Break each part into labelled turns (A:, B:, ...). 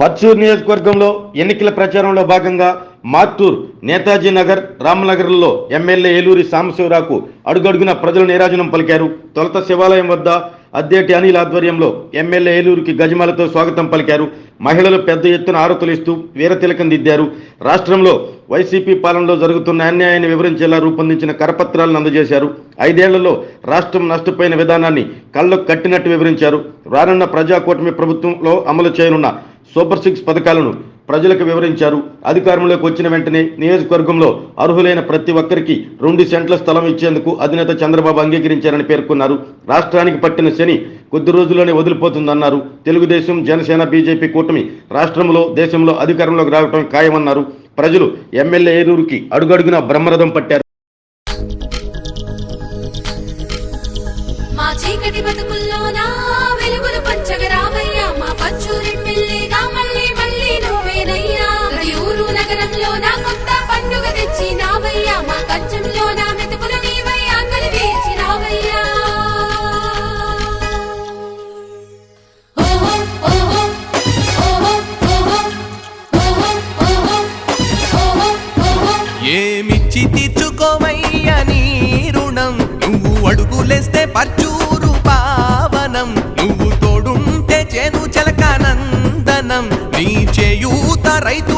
A: పర్చూర్ నియోజకవర్గంలో ఎన్నికల ప్రచారంలో భాగంగా మాత్తూర్ నేతాజీ నగర్ రామనగర్లో ఎమ్మెల్యే ఏలూరి సాంబశివరావుకు అడుగడుగున ప్రజలు నీరాజనం పలికారు. తొలత శివాలయం వద్ద అద్దేటి అనిల్ ఆధ్వర్యంలో ఎమ్మెల్యే ఏలూరుకి గజమాలతో స్వాగతం పలికారు. మహిళలు పెద్ద ఎత్తున ఆరతులిస్తూ వీరతిలకం దిద్దారు. రాష్ట్రంలో వైసీపీ పాలనలో జరుగుతున్న అన్యాయాన్ని వివరించేలా రూపొందించిన కరపత్రాలను అందజేశారు. ఐదేళ్ళలో రాష్ట్రం నష్టపోయిన విధానాన్ని కళ్ళకు కట్టినట్టు వివరించారు. రానున్న ప్రజాకూటమి ప్రభుత్వంలో అమలు చేయనున్న సూపర్ సిక్స్ పథకాలను ప్రజలకు వివరించారు. అధికారంలోకి వచ్చిన వెంటనే నియోజకవర్గంలో అర్హులైన ప్రతి ఒక్కరికి రెండు సెంట్ల స్థలం ఇచ్చేందుకు అధినేత చంద్రబాబు అంగీకరించారని పేర్కొన్నారు. రాష్ట్రానికి పట్టిన శని కొద్ది రోజుల్లోనే వదిలిపోతుందన్నారు. తెలుగుదేశం జనసేన బీజేపీ కూటమి రాష్ట్రంలో దేశంలో అధికారంలోకి రావడం ఖాయమన్నారు. ప్రజలు ఎమ్మెల్యే ఏరూరుకి అడుగడుగున బ్రహ్మరథం పట్టారు.
B: మా చీకటి బతుకుల్లోనా
C: అడుగులేస్తే పర్చూరు పావనం. నువ్వు తోడుంటే చేను చెలకానందనం నీ చేయూత రైతు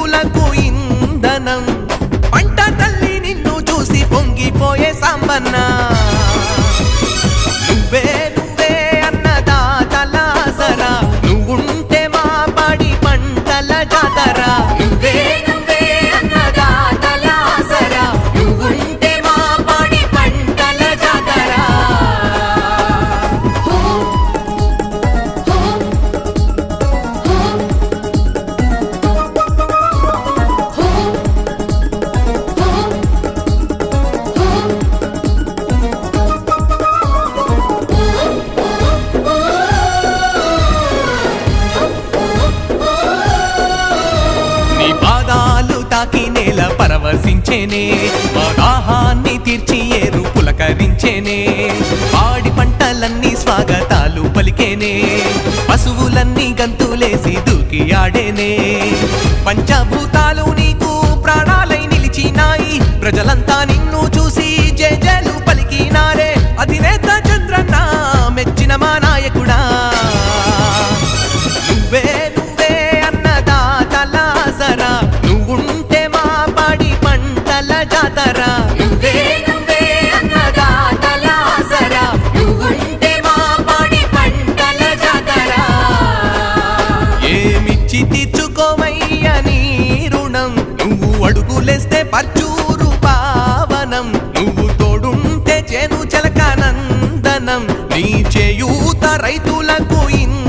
C: పాదాలు తాకి నేల పరవశించేనే మా దాహాన్ని తీర్చి ఏరు పులకరించేనే. పాడి పంటలన్నీ స్వాగతాలు పలికేనే పశువులన్నీ గంతులేసి దూకి ఆడేనే. పంచభూతాలు నీకు ప్రాణాలై నిలిచినాయి ప్రజలంతా నిన్ను చూసి అడుగులేస్తే పర్చూరు పావనం. నువ్వు తోడుంటే చేను చలకానందనం నీ చేయూత రైతులకు ఇన్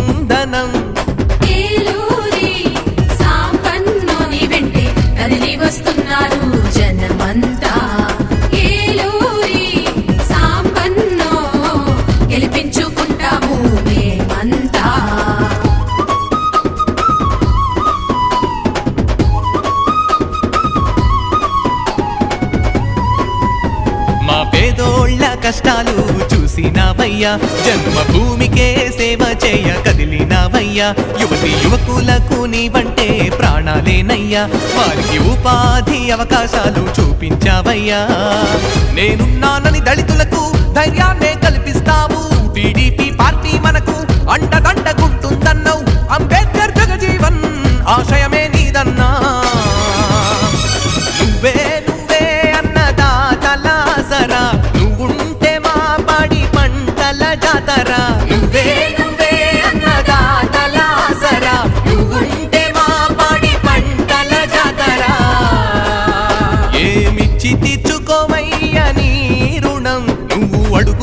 C: కష్టాలు చూసినావయ్యా. జన్మభూమికే సేవ చేయ కదిలినావయ్యా. యువతి యువకులకు నీవంటే ప్రాణాలేనయ్యా. వారికి ఉపాధి అవకాశాలు చూపించావయ్యా. నేనున్నానని దళితులకు ధైర్యాన్నే కల్పిస్తావు. టీడీపీ పార్టీ మనకు అండదండగుంటుందన్నావు అంబేద్కర్ జగజీవన్ ఆశయం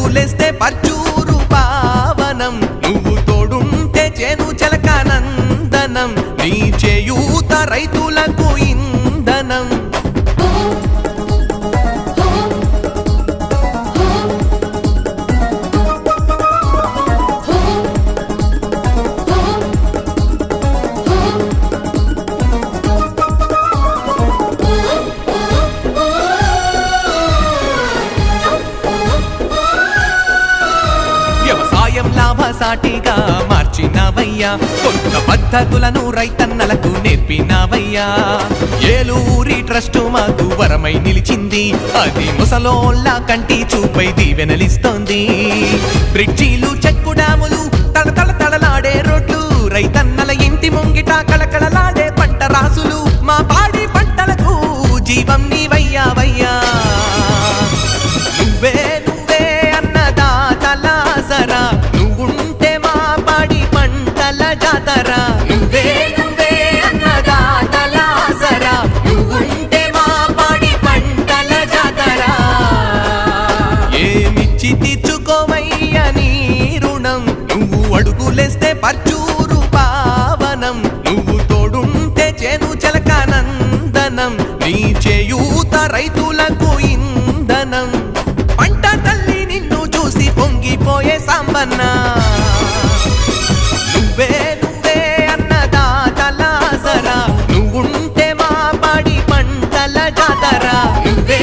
C: నువ్వు పర్చూరు పావనం. నువ్వు తోడుంటే చేను చలకానందనం నీ చేయూత రైతులకు ఇంధనం సాటిగా మార్చినవయ్యా. కొత్త పద్ధతులను రైతన్నలకు నేర్పినవయ్యా. ఏలూరి ట్రస్ట్ మాకు వరమై నిలిచింది. అది ముసలోళ్ళ కంటి చూపై దీవెనలిస్తోంది. బ్రిడ్జీలు చెక్కు డాములు తడతడ తడలాడే రోడ్లు రైతన్నల ఇంటి ముంగిట కళకళలాడే పంట రాసులు మా పాడి పంటలకు జీవం నీవయ్యా. పర్చూరు పావనం. నువ్వు తోడుంటే చేను చలకానందనం నీ చేయూత రైతులకు ఇంధనం. పంట తల్లి నిన్ను చూసి పొంగిపోయే సాంబన్న. నువ్వే నువ్వే అన్నదాతలాసరా నువ్వుంటే మా పాడి పంటల జాతరా. నువ్వే